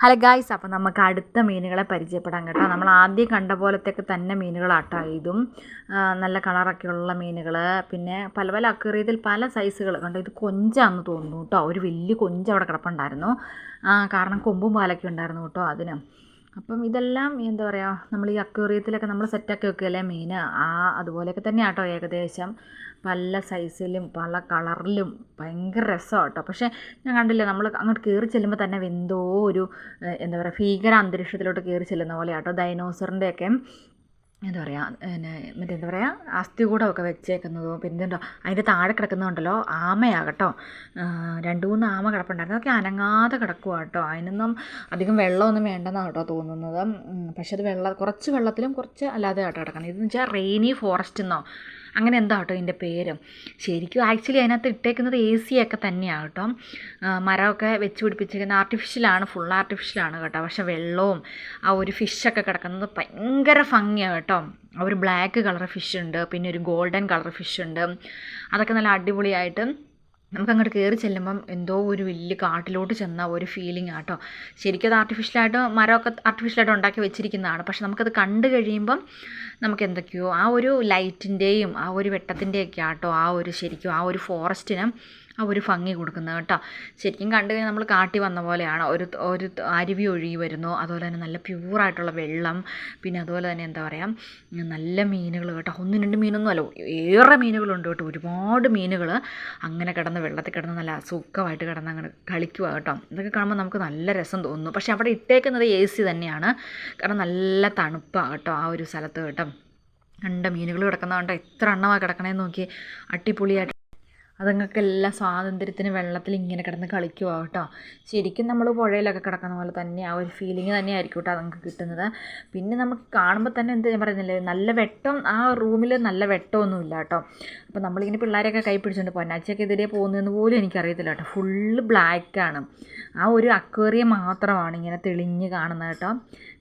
Hello guys അപ്പോൾ നമുക്ക് അടുത്ത മീനുകളെ പരിചയപ്പെടാം കേട്ടോ. നമ്മൾ ആദ്യം കണ്ട പോലത്തെയൊക്കെ തന്നെ മീനുകളാട്ടോ ഇതും. നല്ല കളറൊക്കെ ഉള്ള മീനുകൾ പിന്നെ പല പല അക്വേറിയത്തിൽ പല സൈസുകൾ കണ്ടോ ഇത് കൊഞ്ചാന്ന് തോന്നുന്നു കേട്ടോ. ഒരു വലിയ കൊഞ്ച് അവിടെ കിടപ്പുണ്ടായിരുന്നു. കാരണം കൊമ്പും പാലൊക്കെ ഉണ്ടായിരുന്നു കേട്ടോ അതിന്. അപ്പം ഇതെല്ലാം എന്താ പറയുക നമ്മൾ ഈ അക്വേറിയത്തിലൊക്കെ നമ്മൾ സെറ്റാക്കി വെക്കുകയല്ലേ മീൻ ആ അതുപോലെയൊക്കെ തന്നെ കേട്ടോ ഏകദേശം. പല സൈസിലും പല കളറിലും ഭയങ്കര രസമാണ് കേട്ടോ പക്ഷേ ഞാൻ കണ്ടില്ല നമ്മൾ അങ്ങോട്ട് കയറി ചെല്ലുമ്പോൾ തന്നെ എന്തോ ഒരു എന്താ പറയുക ഭീകര അന്തരീക്ഷത്തിലോട്ട് കയറി ചെല്ലുന്ന പോലെ കേട്ടോ ഡൈനോസറിന്റെയൊക്കെ എന്താ പറയുക പിന്നെ മറ്റേ എന്താ പറയുക അസ്ഥികൂടമൊക്കെ വെച്ചേക്കുന്നതും പിന്നെ എന്തോ അതിന്റെ താഴെ കിടക്കുന്നുണ്ടല്ലോ ആമയാകട്ടോ. രണ്ട് മൂന്ന് ആമ കിടപ്പുണ്ടായിരുന്നു. അതൊക്കെ അനങ്ങാതെ കിടക്കുക കേട്ടോ. അതിനൊന്നും അധികം വെള്ളമൊന്നും വേണ്ടെന്നാണ് കേട്ടോ തോന്നുന്നത്. പക്ഷെ അത് വെള്ളം കുറച്ച് വെള്ളത്തിലും കുറച്ച് അല്ലാതെ കേട്ടോ കിടക്കണം ഇതെന്ന് വെച്ചാൽ റെയിനി ഫോറസ്റ്റ് എന്നോ അങ്ങനെ എന്താ കേട്ടോ ഇതിന്റെ പേര്? ശരിക്കും ആക്ച്വലി അതിനകത്ത് ഇട്ടേക്കുന്നത് എ സി ഒക്കെ തന്നെയാണ് കേട്ടോ. മരമൊക്കെ വെച്ച് പിടിപ്പിച്ചിരിക്കുന്ന ആർട്ടിഫിഷ്യലാണ് ഫുൾ ആർട്ടിഫിഷ്യലാണ് കേട്ടോ. പക്ഷേ വെള്ളവും ആ ഒരു ഫിഷൊക്കെ കിടക്കുന്നത് ഭയങ്കര ഭംഗിയാണ് കേട്ടോ. ഒരു ബ്ലാക്ക് കളർ ഫിഷ് ഉണ്ട് പിന്നെ ഒരു ഗോൾഡൻ കളർ ഫിഷ് ഉണ്ട്. അതൊക്കെ നല്ല അടിപൊളിയായിട്ട് നമുക്ക് അങ്ങോട്ട് കയറി ചെല്ലുമ്പം എന്തോ ഒരു വലിയ കാട്ടിലോട്ട് ചെന്ന ഒരു ഫീലിംഗ് ആട്ടോ ശരിക്കും അത് ആർട്ടിഫിഷ്യലായിട്ട് മരമൊക്കെ ആർട്ടിഫിഷ്യലായിട്ട് ഉണ്ടാക്കി വെച്ചിരിക്കുന്നതാണ്. പക്ഷെ നമുക്കത് കണ്ടു കഴിയുമ്പം നമുക്ക് എന്തൊക്കെയോ ആ ഒരു ലൈറ്റിന്റെയും ആ ഒരു വെട്ടത്തിന്റെയൊക്കെ ആട്ടോ ആ ഒരു ശരിക്കും ആ ഒരു ഫോറസ്റ്റിന് ആ ഒരു ഭംഗി കൊടുക്കുന്നത് കേട്ടോ. ശരിക്കും കണ്ടു കഴിഞ്ഞാൽ നമ്മൾ കാട്ടി വന്ന പോലെയാണ്. ഒരു ഒരു അരുവി ഒഴുകി വരുന്നു. അതുപോലെ തന്നെ നല്ല പ്യൂറായിട്ടുള്ള വെള്ളം. പിന്നെ അതുപോലെ തന്നെ എന്താ പറയുക നല്ല മീനുകൾ കേട്ടോ. ഒന്നും രണ്ട് മീനൊന്നും അല്ല ഏറെ മീനുകളുണ്ട് കേട്ടോ. ഒരുപാട് മീനുകൾ അങ്ങനെ കിടന്ന് വെള്ളത്തിൽ കിടന്ന് നല്ല സുഖമായിട്ട് കിടന്ന് അങ്ങനെ കളിക്കുക കേട്ടോ. ഇതൊക്കെ കാണുമ്പോൾ നമുക്ക് നല്ല രസം തോന്നുന്നു. പക്ഷേ അവിടെ ഇട്ടേക്കുന്നത് എ സി തന്നെയാണ്. കാരണം നല്ല തണുപ്പാണ് കേട്ടോ ആ ഒരു സ്ഥലത്ത് കേട്ടോ. കണ്ട മീനുകൾ കിടക്കുന്നതുകൊണ്ട് കണ്ടോ? എത്ര എണ്ണമാണ് കിടക്കണേന്ന് നോക്കി അടിപൊളിയായിട്ട് അതുങ്ങൾക്കെല്ലാം സ്വാതന്ത്ര്യത്തിന് വെള്ളത്തിൽ ഇങ്ങനെ കിടന്ന് കളിക്കുക കേട്ടോ. ശരിക്കും നമ്മൾ പുഴയിലൊക്കെ കിടക്കുന്ന പോലെ തന്നെ ആ ഒരു ഫീലിംഗ് തന്നെയായിരിക്കും കേട്ടോ അതുങ്ങൾക്ക് കിട്ടുന്നത്. പിന്നെ നമുക്ക് കാണുമ്പോൾ തന്നെ എന്ത് ഞാൻ പറയുന്നില്ലേ നല്ല വെട്ടം ആ റൂമിൽ നല്ല വെട്ടമൊന്നുമില്ല കേട്ടോ. അപ്പോൾ നമ്മളിങ്ങനെ പിള്ളേരെയൊക്കെ കൈ പിടിച്ചുകൊണ്ട് പൊന്നാച്ചയൊക്കെ എതിരെ പോകുന്നതെന്ന് പോലും എനിക്കറിയത്തില്ല കേട്ടോ. ഫുള്ള് ബ്ലാക്കാണ് ആ ഒരു അക്വേറിയം മാത്രമാണ് ഇങ്ങനെ തെളിഞ്ഞ് കാണുന്നത് കേട്ടോ.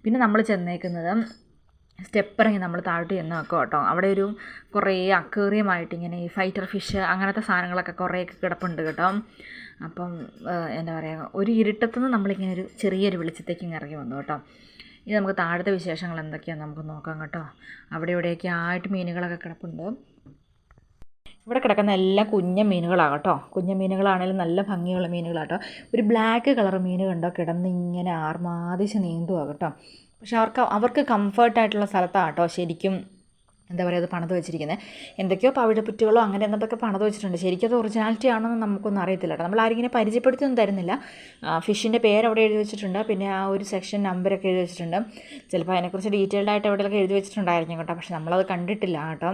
പിന്നെ നമ്മൾ ചെന്നേക്കുന്നത് സ്റ്റെപ്പ് ഇറങ്ങി നമ്മൾ താഴോട്ട് ചെന്ന് വെക്കും കേട്ടോ. അവിടെ ഒരു കുറേ അക്വേറിയമായിട്ട് ഇങ്ങനെ ഈ ഫൈറ്റർ ഫിഷ് അങ്ങനത്തെ സാധനങ്ങളൊക്കെ കുറേയൊക്കെ കിടപ്പുണ്ട് കേട്ടോ. അപ്പം എന്താ പറയുക ഒരു ഇരുട്ടത്തുനിന്ന് നമ്മളിങ്ങനെ ഒരു ചെറിയൊരു വെളിച്ചത്തേക്ക് ഇറങ്ങി വന്നു കേട്ടോ. ഇനി നമുക്ക് താഴത്തെ വിശേഷങ്ങൾ എന്തൊക്കെയാണെന്ന് നമുക്ക് നോക്കാം കേട്ടോ. അവിടെ ഇവിടെയൊക്കെ ആയിട്ട് മീനുകളൊക്കെ കിടപ്പുണ്ട്. ഇവിടെ കിടക്കുന്ന എല്ലാ കുഞ്ഞ മീനുകളാണ് കേട്ടോ. കുഞ്ഞ മീനുകളാണെങ്കിലും നല്ല ഭംഗിയുള്ള മീനുകളാട്ടോ ഒരു ബ്ലാക്ക് കളർ മീൻ കണ്ടോ കിടന്ന് ഇങ്ങനെ ആർമാദിച്ച് നീന്തുക കേട്ടോ. പക്ഷെ അവർക്ക് അവർക്ക് കംഫർട്ടായിട്ടുള്ള സ്ഥലത്താണ് കേട്ടോ ശരിക്കും എന്താ പറയുക അത് പണിത് വെച്ചിരിക്കുന്നത് എന്തൊക്കെയോ പവിഴപ്പുറ്റുകളോ അങ്ങനെ എന്തൊക്കെ പണിത് വെച്ചിട്ടുണ്ട്. ശരിക്കും അത് ഒറിജിനാലിറ്റി ആണെന്ന് നമുക്കൊന്നും അറിയത്തില്ല കേട്ടോ നമ്മൾ ആരിങ്ങനെ പരിചയപ്പെടുത്തിയൊന്നും തരുന്നില്ല. ഫിഷിന്റെ പേര് അവിടെ എഴുതി വെച്ചിട്ടുണ്ട്. പിന്നെ ആ ഒരു സെക്ഷൻ നമ്പരൊക്കെ എഴുതി വെച്ചിട്ടുണ്ട്. ചിലപ്പോൾ അതിനെക്കുറിച്ച് ഡീറ്റെയിൽഡ് ആയിട്ട് എവിടെയൊക്കെ എഴുതി വെച്ചിട്ടുണ്ടായിരിക്കും കേട്ടോ. പക്ഷെ നമ്മളത് കണ്ടിട്ടില്ല കേട്ടോ.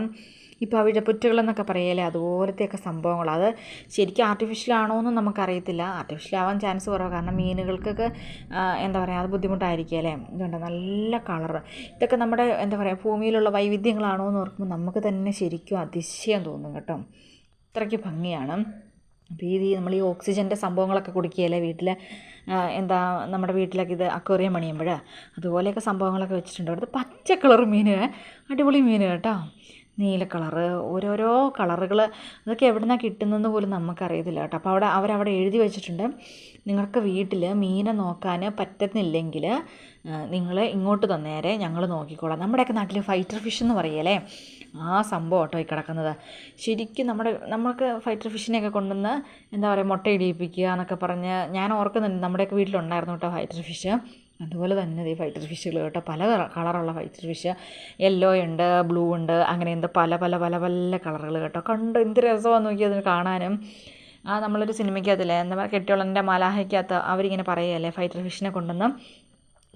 ഇപ്പോൾ പവിഴപ്പുറ്റുകളെന്നൊക്കെ പറയല്ലേ? അതുപോലത്തെയൊക്കെ സംഭവങ്ങൾ. അത് ശരിക്കും ആർട്ടിഫിഷ്യൽ ആണോ എന്ന് നമുക്കറിയത്തില്ല. ആർട്ടിഫിഷ്യൽ ആവാൻ ചാൻസ് കുറവാണ് കാരണം മീനുകൾക്കൊക്കെ എന്താ പറയുക അത് ബുദ്ധിമുട്ടായിരിക്കും അല്ലേ? ഇതുണ്ട്. നല്ല കളർ ഇതൊക്കെ നമ്മുടെ എന്താ പറയുക ഭൂമിയിലുള്ള വൈവിധ്യങ്ങളാണോ എന്ന് ഓർക്കുമ്പോൾ നമുക്ക് തന്നെ ശരിക്കും അതിശയം തോന്നും കേട്ടോ. അത്രയ്ക്ക് ഭംഗിയാണ്. അപ്പോൾ ഈ നമ്മൾ ഈ ഓക്സിജന്റെ സംഭവങ്ങളൊക്കെ കുടിക്കുകയല്ലേ വീട്ടിൽ എന്താ നമ്മുടെ വീട്ടിലൊക്കെ ഇത് അക്വേറിയം പണിയുമ്പോൾ അതുപോലെയൊക്കെ സംഭവങ്ങളൊക്കെ വെച്ചിട്ടുണ്ട്. അവിടുത്തെ പച്ച കളർ മീൻ അടിപൊളി മീൻ കേട്ടോ. നീല കളറ് ഓരോരോ കളറുകൾ അതൊക്കെ എവിടെ നിന്നാണ് കിട്ടുന്നതെന്ന് പോലും നമുക്കറിയത്തില്ല കേട്ടോ. അപ്പോൾ അവിടെ അവരവിടെ എഴുതി വെച്ചിട്ടുണ്ട്. നിങ്ങൾക്ക് വീട്ടിൽ മീനെ നോക്കാൻ പറ്റുന്നില്ലെങ്കിൽ നിങ്ങൾ ഇങ്ങോട്ട് തന്നേരെ ഞങ്ങൾ നോക്കിക്കോളാം. നമ്മുടെയൊക്കെ നാട്ടിൽ ഫൈറ്റർ ഫിഷ് എന്ന് പറയല്ലേ? ആ സംഭവം കേട്ടോ ഈ കിടക്കുന്നത്. ശരിക്കും നമ്മുടെ നമ്മൾക്ക് ഫൈറ്റർ ഫിഷിനെയൊക്കെ കൊണ്ടുവന്ന് എന്താ പറയുക മുട്ട ഇടിയിപ്പിക്കുക എന്നൊക്കെ പറഞ്ഞ് ഞാൻ ഓർക്കുന്നുണ്ട്. നമ്മുടെയൊക്കെ വീട്ടിലുണ്ടായിരുന്നു കേട്ടോ ഫൈറ്റർ ഫിഷ് അതുപോലെ തന്നെ ഈ ഫൈറ്റർ ഫിഷുകൾ കേട്ടോ. പല കള- കളറുള്ള ഫൈറ്റർ ഫിഷ് യെല്ലോ ഉണ്ട് ബ്ലൂ ഉണ്ട് അങ്ങനെ എന്താ പല പല പല പല കളറുകൾ കേട്ടോ. കണ്ട് എന്ത് രസമാണ് നോക്കി അതിന് കാണാനും. ആ നമ്മളൊരു സിനിമയ്ക്കകത്തില്ലേ എന്താ പറയുക കെട്ടിയോളന്റെ മലാഹയ്ക്കകത്ത് അവരിങ്ങനെ പറയുകയല്ലേ ഫൈറ്റർ ഫിഷിനെ കൊണ്ടുവന്ന്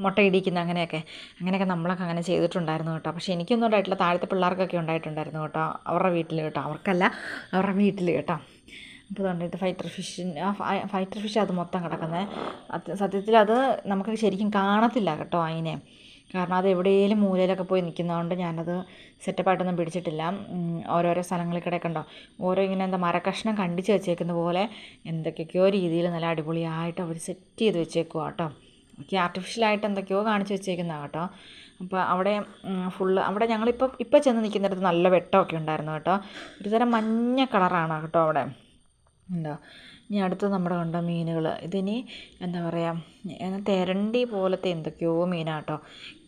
മുട്ട ഇടിക്കുന്ന അങ്ങനെയൊക്കെ. അങ്ങനെയൊക്കെ നമ്മളൊക്കെ അങ്ങനെ ചെയ്തിട്ടുണ്ടായിരുന്നു കേട്ടോ. പക്ഷേ എനിക്കൊന്നും ഉണ്ടായിട്ടില്ല. താഴത്തെ പിള്ളേർക്കൊക്കെ ഉണ്ടായിട്ടുണ്ടായിരുന്നു കേട്ടോ. അവരുടെ വീട്ടിൽ കേട്ടോ. അവർക്കല്ല അവരുടെ വീട്ടിൽ കേട്ടോ. അപ്പോൾ അതുകൊണ്ട് ഫൈറ്റർ ഫിഷിന് ആ ഫൈറ്റർ ഫിഷ് അത് മൊത്തം കിടക്കുന്നത് സത്യത്തിൽ അത് നമുക്ക് ശരിക്കും കാണത്തില്ല കേട്ടോ അതിനെ കാരണം അത് എവിടെയെങ്കിലും മൂലയിലൊക്കെ പോയി നിൽക്കുന്നതുകൊണ്ട് ഞാനത് സെറ്റപ്പായിട്ടൊന്നും പിടിച്ചിട്ടില്ല. ഓരോരോ സ്ഥലങ്ങളിൽ കിടക്കണ്ടോ ഓരോ ഇങ്ങനെ എന്താ മരക്കഷ്ണം കണ്ടിച്ച് വെച്ചേക്കുന്ന പോലെ എന്തൊക്കെയൊക്കെയോ രീതിയിൽ നല്ല അടിപൊളിയായിട്ട് അവർ സെറ്റ് ചെയ്ത് വെച്ചേക്കുക കേട്ടോ. ഒക്കെ ആർട്ടിഫിഷ്യലായിട്ട് എന്തൊക്കെയോ കാണിച്ച് വെച്ചേക്കുന്നതാണ് കേട്ടോ. അപ്പോൾ അവിടെ ഫുള്ള് അവിടെ ഞങ്ങളിപ്പോൾ ഇപ്പോൾ ചെന്ന് നിൽക്കുന്നിടത്ത് നല്ല വെട്ടമൊക്കെ ഉണ്ടായിരുന്നു കേട്ടോ. ഒരുതരം മഞ്ഞ കളറാണ് കേട്ടോ അവിടെ. ഉണ്ടോ? ഇനി അടുത്ത് നമ്മുടെ കണ്ട മീനുകൾ ഇതിനി എന്താ പറയുക തെരണ്ടി പോലത്തെ എന്തൊക്കെയോ മീനാട്ടോ.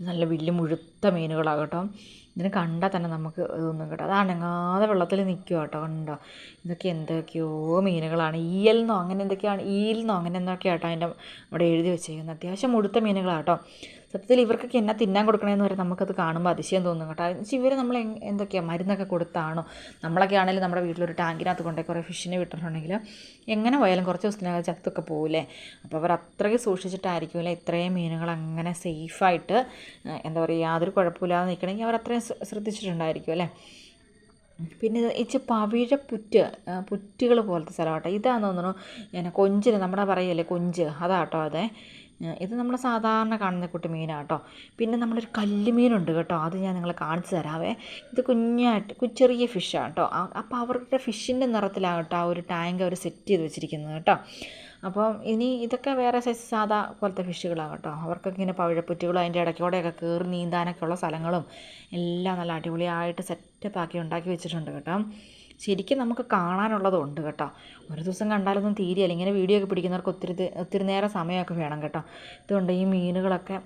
നല്ല വലിയ മുഴുത്ത മീനുകളാണ് കേട്ടോ. ഇതിനെ കണ്ടാൽ തന്നെ നമുക്ക് ഇതൊന്നും കേട്ടോ. അത് അനങ്ങാതെ വെള്ളത്തിൽ നിൽക്കുക കേട്ടോ കണ്ടോ? ഇതൊക്കെ എന്തൊക്കെയോ മീനുകളാണ്. ഈയൽന്നോ അങ്ങനെ എന്തൊക്കെയാണ് ഈൽന്നോ അങ്ങനെ എന്തൊക്കെയാട്ടോ അതിന്റെ അവിടെ എഴുതി വെച്ചേക്കുന്നത്. അത്യാവശ്യം മുഴുത്ത മീനുകളാണ് കേട്ടോ സത്യത്തിൽ ഇവർക്കൊക്കെ എന്നാ തിന്നാൻ കൊടുക്കണമെന്ന് വരെ നമുക്കത് കാണുമ്പോൾ അതിശയം തോന്നും കേട്ടോ. എന്ന് വെച്ചാൽ ഇവർ നമ്മൾ എന്തൊക്കെയാണ് മരുന്നൊക്കെ കൊടുത്താണോ? നമ്മളൊക്കെ ആണെങ്കിലും നമ്മുടെ വീട്ടിലൊരു ടാങ്കിനകത്ത് കൊണ്ടേ കുറേ ഫിഷിനെ വിട്ടിട്ടുണ്ടെങ്കിൽ എങ്ങനെ പോയാലും കുറച്ച് ദിവസത്തിനകം ചത്തൊക്കെ പോകില്ലേ അപ്പോൾ അവർ അത്രയ്ക്ക് സൂക്ഷിച്ചിട്ടായിരിക്കുമല്ലേ ഇത്രയും മീനുകൾ അങ്ങനെ സേഫായിട്ട് എന്താ പറയുക യാതൊരു കുഴപ്പമില്ലാതെ നിൽക്കണമെങ്കിൽ അവർ അത്രയും ശ്ര- ശ്രദ്ധിച്ചിട്ടുണ്ടായിരിക്കും അല്ലേ? പിന്നെ ഇച്ച പവിഴ പുറ്റ് പുറ്റുകൾ പോലത്തെ സ്ഥലമാട്ടോ ഇതാണെന്ന് തോന്നുന്നു പിന്നെ കൊഞ്ചിന് നമ്മുടെ പറയല്ലേ കൊഞ്ച്. അതാട്ടോ അതെ. ഇത് നമ്മൾ സാധാരണ കാണുന്ന കുട്ടി മീനാട്ടോ. പിന്നെ നമ്മളൊരു കല്ലുമീനുണ്ട് കേട്ടോ. അത് ഞാൻ നിങ്ങളെ കാണിച്ചു തരാവേ. ഇത് കുഞ്ഞായിട്ട് ചെറിയ ഫിഷാണ് കേട്ടോ അപ്പോൾ അവരുടെ ഫിഷിന്റെ നിറത്തിലാകട്ടോ ആ ഒരു ടാങ്ക് അവർ സെറ്റ് ചെയ്ത് വെച്ചിരിക്കുന്നത് കേട്ടോ. അപ്പം ഇനി ഇതൊക്കെ വേറെ സൈസ് സാധാ പോലത്തെ ഫിഷുകളാണ് കേട്ടോ. അവർക്കൊക്കെ ഇങ്ങനെ പവിഴപ്പുറ്റുകളും അതിന്റെ ഇടയ്ക്കൂടെയൊക്കെ കയറി നീന്താനൊക്കെ ഉള്ള സ്ഥലങ്ങളും എല്ലാം നല്ല അടിപൊളിയായിട്ട് സെറ്റപ്പാക്കി ഉണ്ടാക്കി വെച്ചിട്ടുണ്ട് കേട്ടോ. ശരിക്കും നമുക്ക് കാണാനുള്ളതും ഉണ്ട് കേട്ടോ. ഒരു ദിവസം കണ്ടാലൊന്നും തീരെയല്ല. ഇങ്ങനെ വീഡിയോ ഒക്കെ പിടിക്കുന്നവർക്ക് ഒത്തിരി ഒത്തിരി നേരം സമയമൊക്കെ വേണം കേട്ടോ. ഇതുകൊണ്ട് ഈ മീനുകളൊക്കെ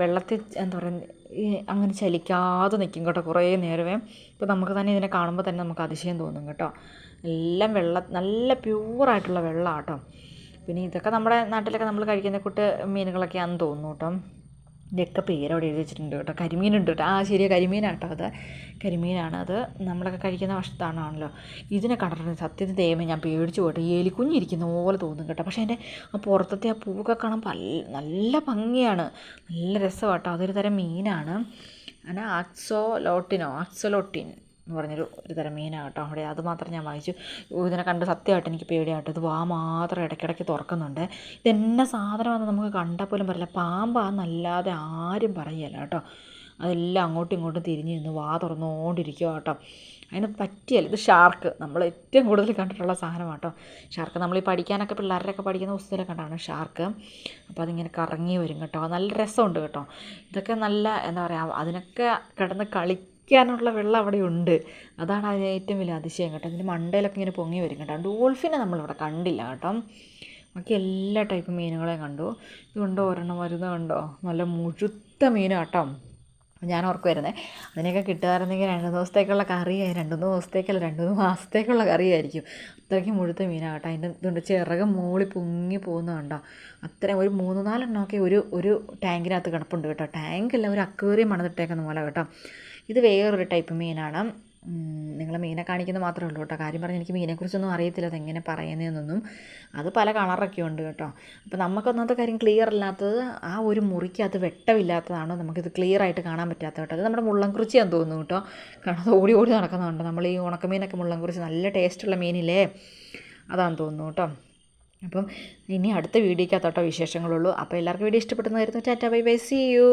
വെള്ളത്തിൽ എന്താ പറയുക അങ്ങനെ ചലിക്കാതെ നിൽക്കും കേട്ടോ കുറേ നേരമേ. ഇപ്പോൾ നമുക്ക് തന്നെ ഇതിനെ കാണുമ്പോൾ തന്നെ നമുക്ക് അതിശയം തോന്നും കേട്ടോ. എല്ലാം വെള്ള നല്ല പ്യൂറായിട്ടുള്ള വെള്ളമാണ് കേട്ടോ. പിന്നെ ഇതൊക്കെ നമ്മുടെ നാട്ടിലൊക്കെ നമ്മൾ കഴിക്കുന്ന കൂട്ട് മീനുകളൊക്കെയാണെന്ന് തോന്നുന്നു കേട്ടോ. ഇതൊക്കെ പേരവിടെ എഴുതി വെച്ചിട്ടുണ്ട് കേട്ടോ. കരിമീനുണ്ട് കേട്ടോ. ആ ശരിയാണ് കരിമീനാണ് കേട്ടോ അത്. കരിമീനാണ് അത്. നമ്മളൊക്കെ കഴിക്കുന്ന ഭക്ഷണമാണല്ലോ ഇതിനെ കണ്ടിട്ടുണ്ട് സത്യത്തിൽ ദൈവമേ ഞാൻ പേടിച്ചു പോട്ടെ എലിക്കുഞ്ഞിരിക്കുന്ന പോലെ തോന്നും കേട്ടോ. പക്ഷേ എന്റെ ആ പുറത്തത്തെ ആ പൂവൊക്കെ കാണാൻ നല്ല ഭംഗിയാണ്. നല്ല രസമാണ് കേട്ടോ അതൊരു തരം മീനാണ്. അങ്ങനെ ആക്സോ ലോട്ടിനോ ആക്സോലോട്ടിനോ ആക്സോലോട്ടിൻ. എന്ന് പറഞ്ഞൊരു ഒരു തരം മീനാണ് കേട്ടോ. അവിടെ അത് മാത്രം ഞാൻ വായിച്ചു. ഇതിനെ കണ്ട് സത്യമായിട്ട് എനിക്ക് പേടിയാട്ടോ. ഇത് വാ മാത്രം ഇടയ്ക്കിടയ്ക്ക് തുറക്കുന്നുണ്ട്. ഇതെന്നെ സാധനമാണെന്ന് നമുക്ക് കണ്ടാൽ പോലും പറയില്ല. പാമ്പാന്നല്ലാതെ ആരും പറയല്ല കേട്ടോ. അതെല്ലാം അങ്ങോട്ടും ഇങ്ങോട്ടും തിരിഞ്ഞ് നിന്ന് വാ തുറന്നുകൊണ്ടിരിക്കുക കേട്ടോ. അതിന് പറ്റിയല്ല. ഇത് ഷാർക്ക്. നമ്മൾ ഏറ്റവും കൂടുതൽ കണ്ടിട്ടുള്ള സാധനമാണ് കേട്ടോ. ഷാർക്ക് നമ്മൾ ഈ പഠിക്കാനൊക്കെ പിള്ളേരുടെയൊക്കെ പഠിക്കുന്ന പുസ്തകത്തിലൊക്കെ കണ്ടാണ് ഷാർക്ക്. അപ്പോൾ അതിങ്ങനെ കറങ്ങി വരും കേട്ടോ. നല്ല രസമുണ്ട് കേട്ടോ. ഇതൊക്കെ നല്ല എന്താ പറയുക അതിനൊക്കെ കിടന്ന് കളിക്കാനുള്ള വെള്ളം അവിടെ ഉണ്ട്. അതാണ് അതിന് ഏറ്റവും വലിയ അതിശയം കേട്ടോ. അതിന്റെ മണ്ടയിലൊക്കെ ഇങ്ങനെ പൊങ്ങി വരും കേട്ടോ. ഡോൾഫിനെ നമ്മളിവിടെ കണ്ടില്ല കേട്ടോ. ബാക്കി എല്ലാ ടൈപ്പ് മീനുകളെയും കണ്ടു. ഇതുണ്ടോ ഒരെണ്ണം വരുന്നത് കണ്ടോ? നല്ല മുഴുത്ത മീൻ കേട്ടോ. ഞാൻ ഓർക്കുമായിരുന്നേ അതിനെയൊക്കെ കിട്ടുമായിരുന്നെങ്കിൽ രണ്ട് ദിവസത്തേക്കുള്ള കറി രണ്ട് മൂന്ന് ദിവസത്തേക്കല്ല രണ്ട് മൂന്ന് മാസത്തേക്കുള്ള കറിയായിരിക്കും അത്രയ്ക്ക് മുഴുത്ത മീനാകട്ടെ കേട്ടോ. അതിന്റെ ഇതുണ്ട് ചിറക് മൂളി പൊങ്ങി പോകുന്നത് കണ്ടോ? അത്രയും ഒരു മൂന്ന് നാലെണ്ണമൊക്കെ ഒരു ഒരു ടാങ്കിനകത്ത് കിടപ്പുണ്ട് കേട്ടോ. ടാങ്കല്ല ഒരു അക്വേറിയം മണത്തിട്ടേക്കുന്ന പോലെ കേട്ടോ. ഇത് വേറൊരു ടൈപ്പ് മീനാണ്. നിങ്ങൾ മീനെ കാണിക്കുന്നത് മാത്രമേ ഉള്ളൂ കേട്ടോ. കാര്യം പറഞ്ഞാൽ എനിക്ക് മീനെക്കുറിച്ചൊന്നും അറിയത്തില്ല അതെങ്ങനെ പറയുന്നതെന്നൊന്നും അത് പല കളറൊക്കെ ഉണ്ട് കേട്ടോ. അപ്പോൾ നമുക്കൊന്നാമത്തെ കാര്യം ക്ലിയർ അല്ലാത്തത് ആ ഒരു മുറിക്കകത്ത് വെട്ടമില്ലാത്തതാണോ നമുക്കിത് ക്ലിയർ ആയിട്ട് കാണാൻ പറ്റാത്ത കേട്ടോ. അത് നമ്മുടെ മുള്ളൻകുറിച്ചിയാന്ന് തോന്നുന്നു കേട്ടോ. കാരണം അത് ഓടി ഓടി നടക്കുന്നുണ്ട് നമ്മൾ ഈ ഉണക്കമീനൊക്കെ മുള്ളൻകുറിച്ച് നല്ല ടേസ്റ്റുള്ള മീനില്ലേ? അതാണെന്ന് തോന്നുന്നു കേട്ടോ. അപ്പം ഇനി അടുത്ത വീഡിയോക്കകത്തോട്ടോ വിശേഷങ്ങളുള്ളൂ. അപ്പോൾ എല്ലാവർക്കും video ഇഷ്ടപ്പെടുന്നതായിരുന്നു tata tata bye bye. See you